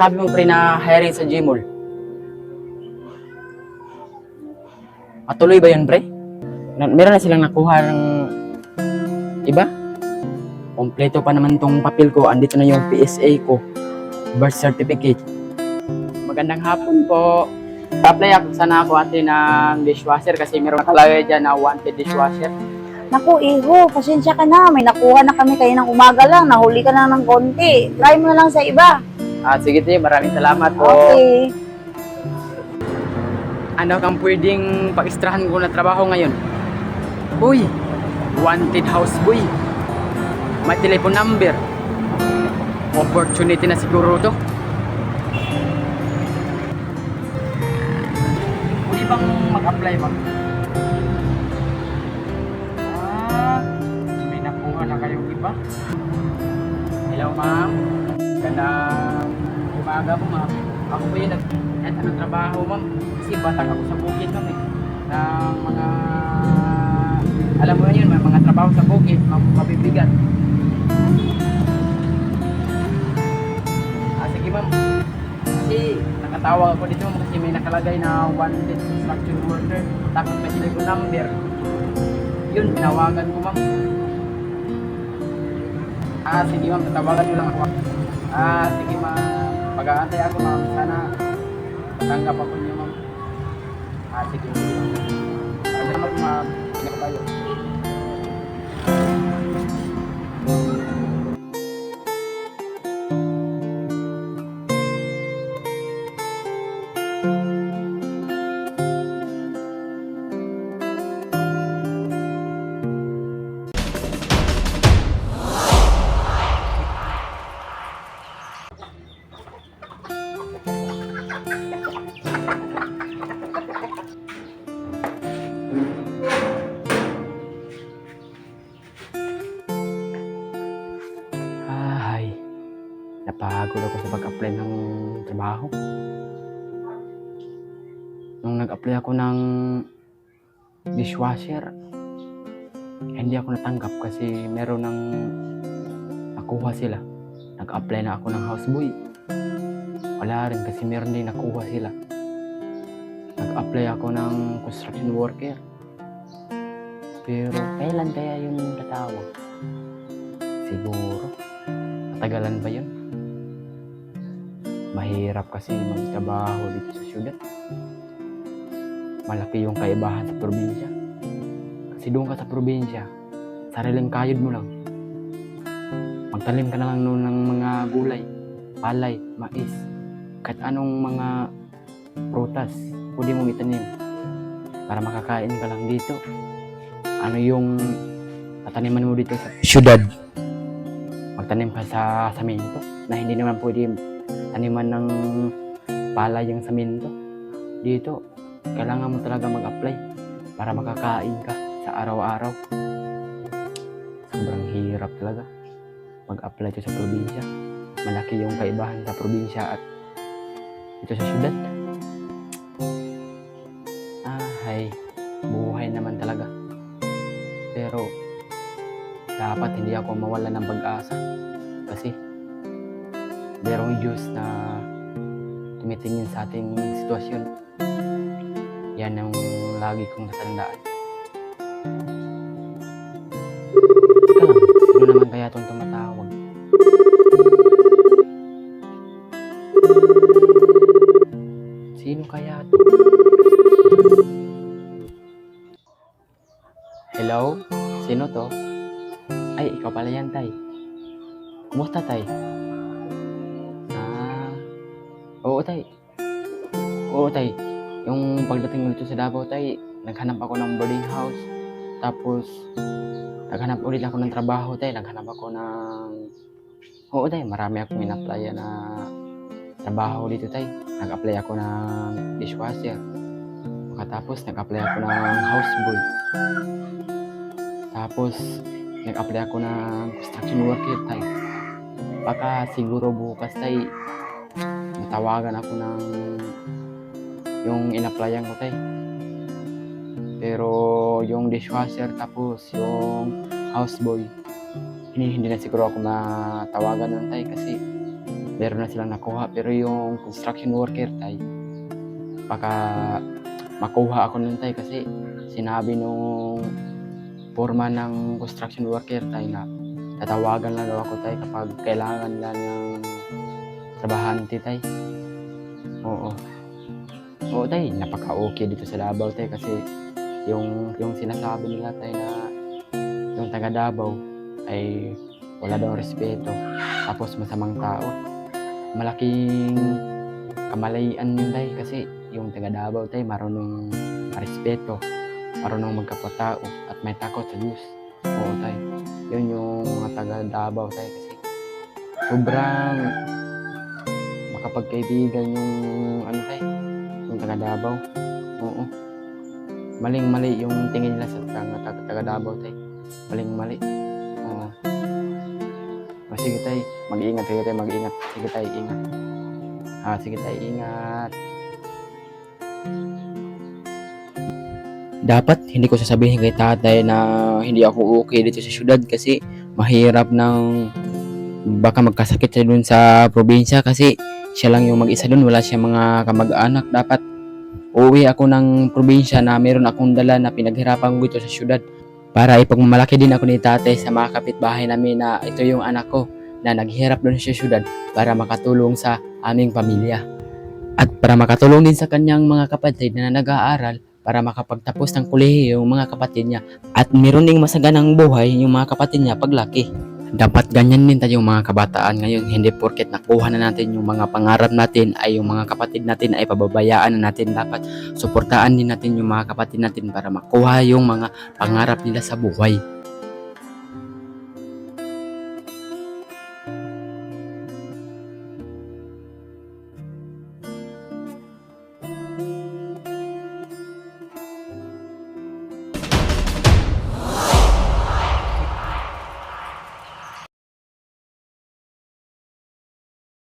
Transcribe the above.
sinasabi mo pre na hiring sa Gmall? Matuloy ba yun pre? Na, meron na silang nakuha ng iba? Kompleto pa naman tong papel ko. Andito na yung PSA ko. Birth certificate. Magandang hapon po. Apply ako sana ako ate ng dishwasher kasi meron nakalagay dyan na wanted dishwasher. Naku, iho, pasensya ka na. May nakuha na kami kayo ng umaga lang. Nahuli ka lang ng konti. Try mo na lang sa iba. Ah, sige te, maraming salamat po. Okay. Ano kang pwedeng pag-istrahan ko na trabaho ngayon? Uy, wanted house boy. May telephone number. Opportunity na siguro to. Pwede bang mag-apply ma'am? Ah, may nakuha na kayong iba? Hello ma'am. Gandang umaga po ma'am. Ako po yung nag at anong trabaho ma'am? Kasi batak ako sa bukid ma'am eh. Ng mga alam mo na yun, may mga trabaho sa bukid, ma- mabibigat. Ah, sige ma'am. Kasi nakatawag ako dito ma'am kasi may nakalagay na wanted construction worker. Tapos may telephone number. Yun, tinawagan ko ma'am. Ah, sige ma'am, tatawagan nyo lang ako. Ah, sige ma'am. Pag-aantay ako ma'am. Sana matanggap ako niyo ma'am. Ah, sige. Salamat ma'am. Ingat tayo. Napagod ako sa pag-apply ng trabaho. Nung nag-apply ako ng dishwasher, hindi ako natanggap kasi meron ng nakuha sila. Nag-apply na ako ng houseboy. Wala rin kasi meron din nakuha sila. Nag-apply ako ng construction worker. Pero kailan kaya yung tatawag? Siguro. Matagalan ba yun? Mahirap kasi magtrabaho dito sa syudad. Malaki yung kaibahan sa probinsya. Kasi doon ka sa probinsya, sariling kayod mo lang. Magtanim ka na lang noon ng mga gulay, palay, mais, kahit anong mga prutas, pwede mong itanim para makakain ka lang dito. Ano yung tataniman mo dito sa syudad? magtanim ka sa saminto na hindi naman pwede taniman ng palay yung saminto. Dito, kailangan mo talaga mag-apply para makakain ka sa araw-araw. Sobrang hirap talaga mag-apply dito sa probinsya. Malaki yung kaibahan sa probinsya at dito sa syudad. Ah, hay, buhay naman talaga. Pero, dapat hindi ako mawala ng pag-asa kasi merong Diyos na tumitingin sa ating sitwasyon. Yan ang lagi kong natandaan. Teka lang, sino naman kaya itong tumatawag? Sino kaya to? Hello? Sino to? Ay, ikaw pala yan, Tay. Kumusta, Tay? Oo, Tay. Oo, Tay. Yung pagdating dito sa Davao, Tay, naghanap ako ng boarding house. Tapos, naghanap ulit ako ng trabaho, Tay. Naghanap ako ng... Oo, Tay. Marami akong in-apply na trabaho dito, Tay. Nag-apply ako ng dishwasher. Pagkatapos, nag-apply ako ng houseboy. Tapos, nag-apply ako ng construction worker tay. Baka siguro bukas tay matawagan ako ng yung in-applyan ko tay. Pero yung dishwasher tapos yung houseboy hindi, hindi na siguro ako matawagan nun tay kasi meron na silang nakuha. Pero yung construction worker tay, baka makuha ako nun tay kasi sinabi nung forma ng construction worker tay na tatawagan lang daw ako tay kapag kailangan nila ng trabahante tay. Oo. Oo tay, napaka-okay dito sa Davao tay kasi yung yung sinasabi nila tay na yung taga Davao ay wala daw respeto tapos masamang tao. Malaking kamalayan yun tay kasi yung taga Davao tay marunong respeto, marunong magkapatao at may takot sa Diyos. Oo tay. Yun yung mga taga Davao tay kasi sobrang makapagkaibigan yung ano tay, yung taga Davao. Oo. Maling-mali yung tingin nila sa taga, taga, Davao tay. Maling-mali. Oo. O sige tay, mag-iingat sige tay, mag-iingat. Sige tay, ingat. Ah, sige tay, ingat. Dapat hindi ko sasabihin kay tatay na hindi ako okay dito sa syudad kasi mahirap ng baka magkasakit siya dun sa probinsya kasi siya lang yung mag-isa dun, wala siya mga kamag-anak. Dapat uuwi ako ng probinsya na meron akong dala na pinaghirapan ko dito sa syudad para ipagmamalaki din ako ni tatay sa mga kapitbahay namin na ito yung anak ko na naghirap doon sa syudad para makatulong sa aming pamilya. At para makatulong din sa kanyang mga kapatid na nag-aaral para makapagtapos ng kolehiyo yung mga kapatid niya. At meron ding masaganang buhay yung mga kapatid niya paglaki. Dapat ganyan din tayong mga kabataan ngayon. Hindi porket nakuha na natin yung mga pangarap natin ay yung mga kapatid natin ay pababayaan na natin. Dapat suportaan din natin yung mga kapatid natin para makuha yung mga pangarap nila sa buhay.